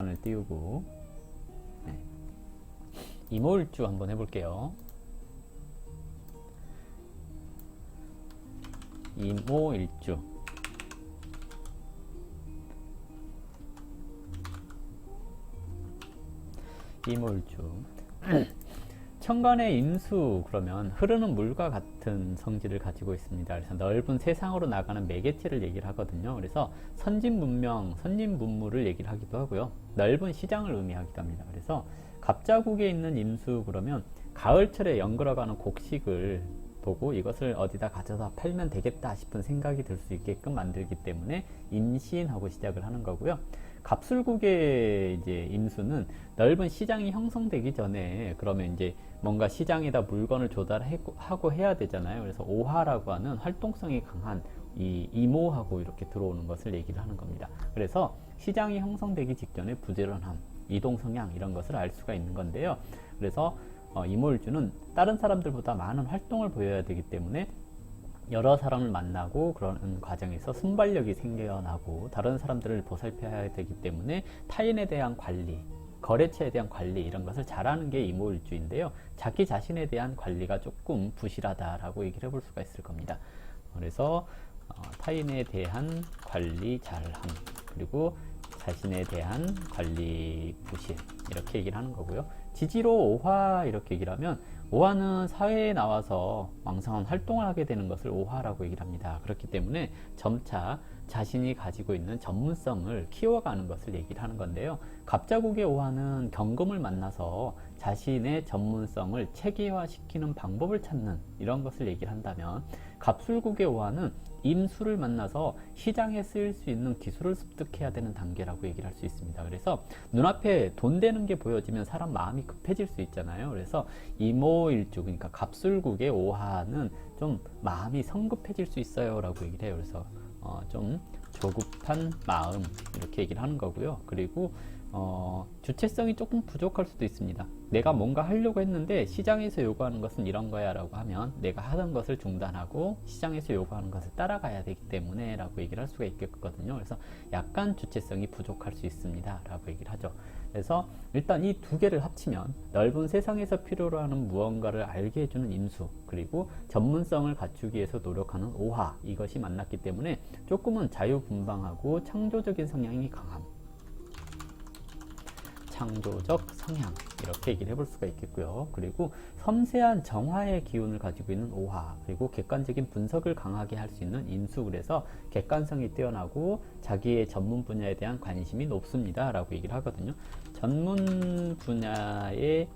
을 띄우고 네. 이모일주 한번 해볼게요. 이모일주 이모일주 천간의 임수 그러면 흐르는 물과 같은 성질을 가지고 있습니다. 그래서 넓은 세상으로 나가는 매개체를 얘기를 하거든요. 그래서 선진 문명, 선진 문물을 얘기를 하기도 하고요. 넓은 시장을 의미하기도 합니다. 그래서 갑자국에 있는 임수 그러면 가을철에 연걸어가는 곡식을 보고 이것을 어디다 가져다 팔면 되겠다 싶은 생각이 들 수 있게끔 만들기 때문에 임신하고 시작을 하는 거고요. 갑술국의 이제 임수는 넓은 시장이 형성되기 전에 그러면 이제 뭔가 시장에다 물건을 조달하고 해야 되잖아요. 그래서 오하라고 하는 활동성이 강한 이 이모하고 이렇게 들어오는 것을 얘기를 하는 겁니다. 그래서 시장이 형성되기 직전에 부지런함, 이동 성향 이런 것을 알 수가 있는 건데요. 그래서 어, 이모일주는 다른 사람들보다 많은 활동을 보여야 되기 때문에 여러 사람을 만나고 그런 과정에서 순발력이 생겨나고 다른 사람들을 보살펴야 되기 때문에 타인에 대한 관리, 거래처에 대한 관리 이런 것을 잘하는 게 이모일주인데요. 자기 자신에 대한 관리가 조금 부실하다라고 얘기를 해볼 수가 있을 겁니다. 그래서 어, 타인에 대한 관리 잘함 그리고 자신에 대한 관리 부실 이렇게 얘기를 하는 거고요. 지지로 오화 이렇게 얘기를 하면 오화는 사회에 나와서 왕성한 활동을 하게 되는 것을 오화라고 얘기를 합니다. 그렇기 때문에 점차 자신이 가지고 있는 전문성을 키워가는 것을 얘기를 하는 건데요. 갑자국의 오화는 경금을 만나서 자신의 전문성을 체계화시키는 방법을 찾는 이런 것을 얘기를 한다면 갑술국의 오화는 임수를 만나서 시장에 쓰일 수 있는 기술을 습득해야 되는 단계라고 얘기를 할 수 있습니다. 그래서 눈앞에 돈 되는 게 보여지면 사람 마음이 급해질 수 있잖아요. 그래서 이모일주 그러니까 갑술국의 오하는 좀 마음이 성급해질 수 있어요라고 얘기를 해요. 그래서 어, 좀 조급한 마음 이렇게 얘기를 하는 거고요. 그리고 어, 주체성이 조금 부족할 수도 있습니다. 내가 뭔가 하려고 했는데 시장에서 요구하는 것은 이런 거야 라고 하면 내가 하던 것을 중단하고 시장에서 요구하는 것을 따라가야 되기 때문에 라고 얘기를 할 수가 있겠거든요. 그래서 약간 주체성이 부족할 수 있습니다. 라고 얘기를 하죠. 그래서 일단 이 두 개를 합치면 넓은 세상에서 필요로 하는 무언가를 알게 해주는 임수 그리고 전문성을 갖추기 위해서 노력하는 오화 이것이 만났기 때문에 조금은 자유분방하고 창조적인 성향이 강함 창조적 성향 이렇게 얘기를 해볼 수가 있겠고요. 그리고 섬세한 정화의 기운을 가지고 있는 오화 그리고 객관적인 분석을 강하게 할 수 있는 인수 그래서 객관성이 뛰어나고 자기의 전문 분야에 대한 관심이 높습니다. 라고 얘기를 하거든요. 전문 분야에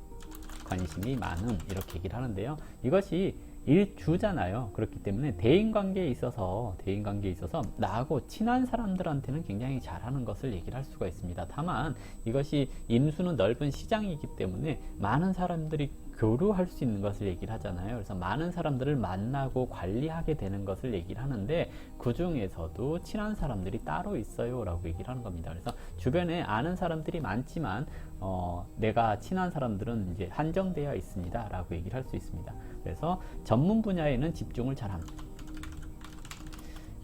관심이 많음 이렇게 얘기를 하는데요. 이것이 일주잖아요. 그렇기 때문에 대인관계에 있어서 대인관계에 있어서 나하고 친한 사람들한테는 굉장히 잘하는 것을 얘기를 할 수가 있습니다. 다만 이것이 임수는 넓은 시장이기 때문에 많은 사람들이 교류할 수 있는 것을 얘기를 하잖아요. 그래서 많은 사람들을 만나고 관리하게 되는 것을 얘기를 하는데 그 중에서도 친한 사람들이 따로 있어요라고 얘기를 하는 겁니다. 그래서 주변에 아는 사람들이 많지만 어, 내가 친한 사람들은 이제 한정되어 있습니다라고 얘기를 할 수 있습니다. 그래서 전문 분야에는 집중을 잘함.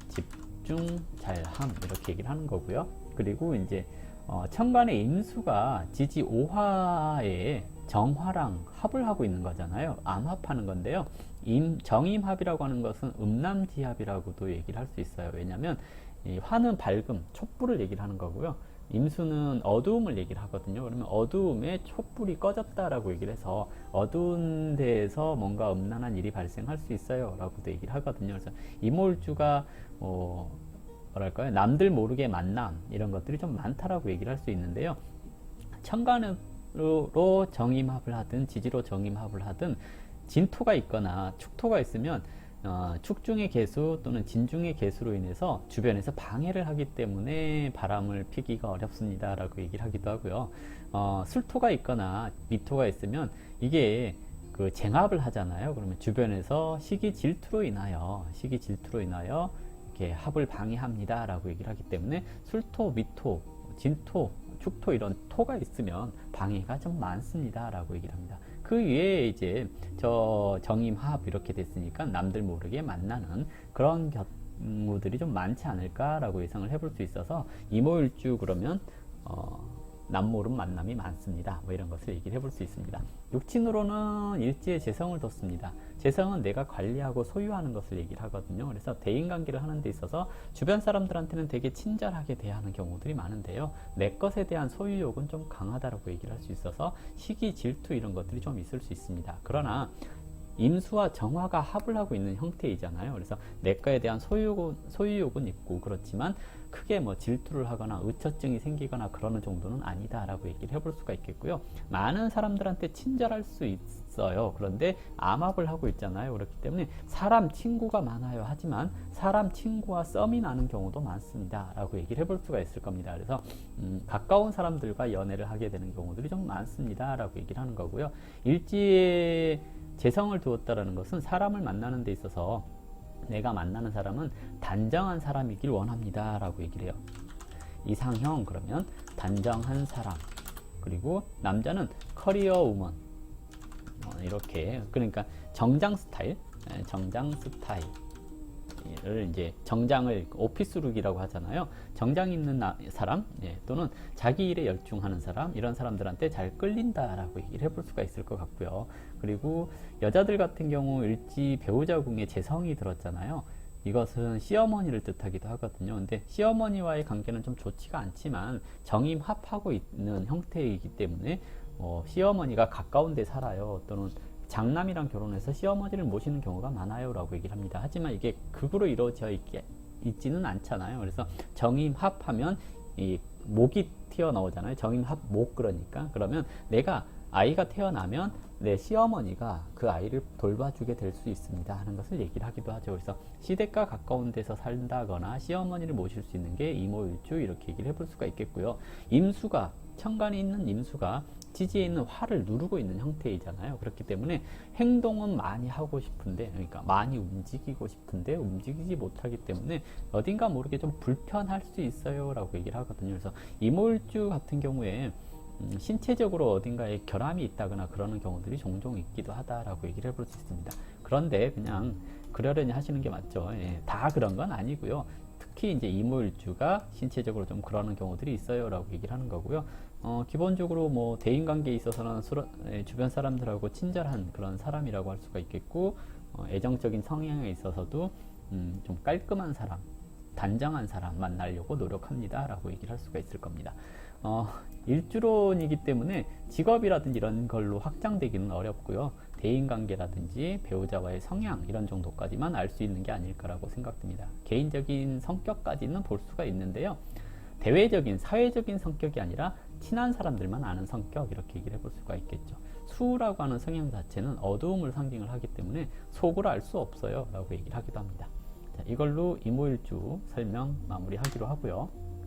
집중 잘함 이렇게 얘기를 하는 거고요. 그리고 이제 어, 천간의 임수가 지지 오화에 정화랑 합을 하고 있는 거잖아요. 암합하는 건데요. 임, 정임합이라고 하는 것은 음남지합이라고도 얘기를 할 수 있어요. 왜냐하면 이 화는 밝음, 촛불을 얘기를 하는 거고요. 임수는 어두움을 얘기를 하거든요. 그러면 어두움에 촛불이 꺼졌다라고 얘기를 해서 어두운 데에서 뭔가 음란한 일이 발생할 수 있어요라고도 얘기를 하거든요. 그래서 이몰주가 어, 뭐랄까요? 남들 모르게 만남 이런 것들이 좀 많다라고 얘기를 할 수 있는데요. 천간 으로 정임합을 하든 지지로 정임합을 하든 진토가 있거나 축토가 있으면 어, 축중의 개수 또는 진중의 개수로 인해서 주변에서 방해를 하기 때문에 바람을 피기가 어렵습니다 라고 얘기를 하기도 하고요. 어, 술토가 있거나 미토가 있으면 이게 그 쟁합을 하잖아요. 그러면 주변에서 시기 질투로 인하여 시기 질투로 인하여 이렇게 합을 방해합니다 라고 얘기를 하기 때문에 술토, 미토, 진토, 축토 이런 토가 있으면 방해가 좀 많습니다 라고 얘기를 합니다. 그 외에 이제 저 정임합 이렇게 됐으니까 남들 모르게 만나는 그런 경우들이 좀 많지 않을까라고 예상을 해볼 수 있어서 이모일주 그러면 어 남모른 만남이 많습니다. 뭐 이런 것을 얘기를 해볼 수 있습니다. 육친으로는 일지의 재성을 뒀습니다. 재성은 내가 관리하고 소유하는 것을 얘기를 하거든요. 그래서 대인관계를 하는 데 있어서 주변 사람들한테는 되게 친절하게 대하는 경우들이 많은데요. 내 것에 대한 소유욕은 좀 강하다라고 얘기를 할 수 있어서 시기, 질투 이런 것들이 좀 있을 수 있습니다. 그러나 임수와 정화가 합을 하고 있는 형태이잖아요. 그래서 내 거에 대한 소유욕은, 소유욕은 있고 그렇지만 크게 뭐 질투를 하거나 의처증이 생기거나 그러는 정도는 아니다라고 얘기를 해볼 수가 있겠고요. 많은 사람들한테 친절할 수 있어요. 그런데 암합을 하고 있잖아요. 그렇기 때문에 사람 친구가 많아요. 하지만 사람 친구와 썸이 나는 경우도 많습니다 라고 얘기를 해볼 수가 있을 겁니다. 그래서 음, 가까운 사람들과 연애를 하게 되는 경우들이 좀 많습니다 라고 얘기를 하는 거고요. 일지에 재성을 두었다라는 것은 사람을 만나는 데 있어서 내가 만나는 사람은 단정한 사람이길 원합니다. 라고 얘기를 해요. 이상형 그러면 단정한 사람 그리고 남자는 커리어 우먼 어, 이렇게 그러니까 정장 스타일 예, 정장 스타일 을 이제 정장을 오피스룩이라고 하잖아요 정장 입는 나- 사람 예, 또는 자기 일에 열중하는 사람 이런 사람들한테 잘 끌린다라고 얘기를 해볼 수가 있을 것 같고요 그리고 여자들 같은 경우 일지 배우자궁에 재성이 들었잖아요 이것은 시어머니를 뜻하기도 하거든요. 근데 시어머니와의 관계는 좀 좋지가 않지만 정임합하고 있는 형태이기 때문에 어, 시어머니가 가까운 데 살아요. 또는 장남이랑 결혼해서 시어머니를 모시는 경우가 많아요 라고 얘기를 합니다. 하지만 이게 극으로 이루어져 있게, 있지는 않잖아요. 그래서 정임합하면 이 목이 튀어나오잖아요. 정임합 목 그러니까 그러면 내가 아이가 태어나면 내 시어머니가 그 아이를 돌봐주게 될 수 있습니다 하는 것을 얘기를 하기도 하죠. 그래서 시댁과 가까운 데서 산다거나 시어머니를 모실 수 있는 게 이모일주 이렇게 얘기를 해볼 수가 있겠고요. 임수가 천간에 있는 임수가 지지에 있는 화를 누르고 있는 형태이잖아요. 그렇기 때문에 행동은 많이 하고 싶은데, 그러니까 많이 움직이고 싶은데 움직이지 못하기 때문에 어딘가 모르게 좀 불편할 수 있어요 라고 얘기를 하거든요. 그래서 이모일주 같은 경우에 음, 신체적으로 어딘가에 결함이 있다거나 그러는 경우들이 종종 있기도 하다라고 얘기를 해볼 수 있습니다. 그런데 그냥 그러려니 하시는 게 맞죠. 예, 다 그런 건 아니고요. 특히 이제 이모일주가 신체적으로 좀 그러는 경우들이 있어요라고 얘기를 하는 거고요. 어, 기본적으로 뭐 대인 관계에 있어서는 수러- 예, 주변 사람들하고 친절한 그런 사람이라고 할 수가 있겠고 어, 애정적인 성향에 있어서도 음, 좀 깔끔한 사람, 단정한 사람 만나려고 노력합니다 라고 얘기를 할 수가 있을 겁니다. 어, 일주론이기 때문에 직업이라든지 이런 걸로 확장되기는 어렵고요. 대인관계라든지 배우자와의 성향 이런 정도까지만 알 수 있는 게 아닐까라고 생각됩니다. 개인적인 성격까지는 볼 수가 있는데요. 대외적인 사회적인 성격이 아니라 친한 사람들만 아는 성격 이렇게 얘기를 해볼 수가 있겠죠. 수라고 하는 성향 자체는 어두움을 상징을 하기 때문에 속을 알 수 없어요 라고 얘기를 하기도 합니다. 자, 이걸로 이모일주 설명 마무리하기로 하고요.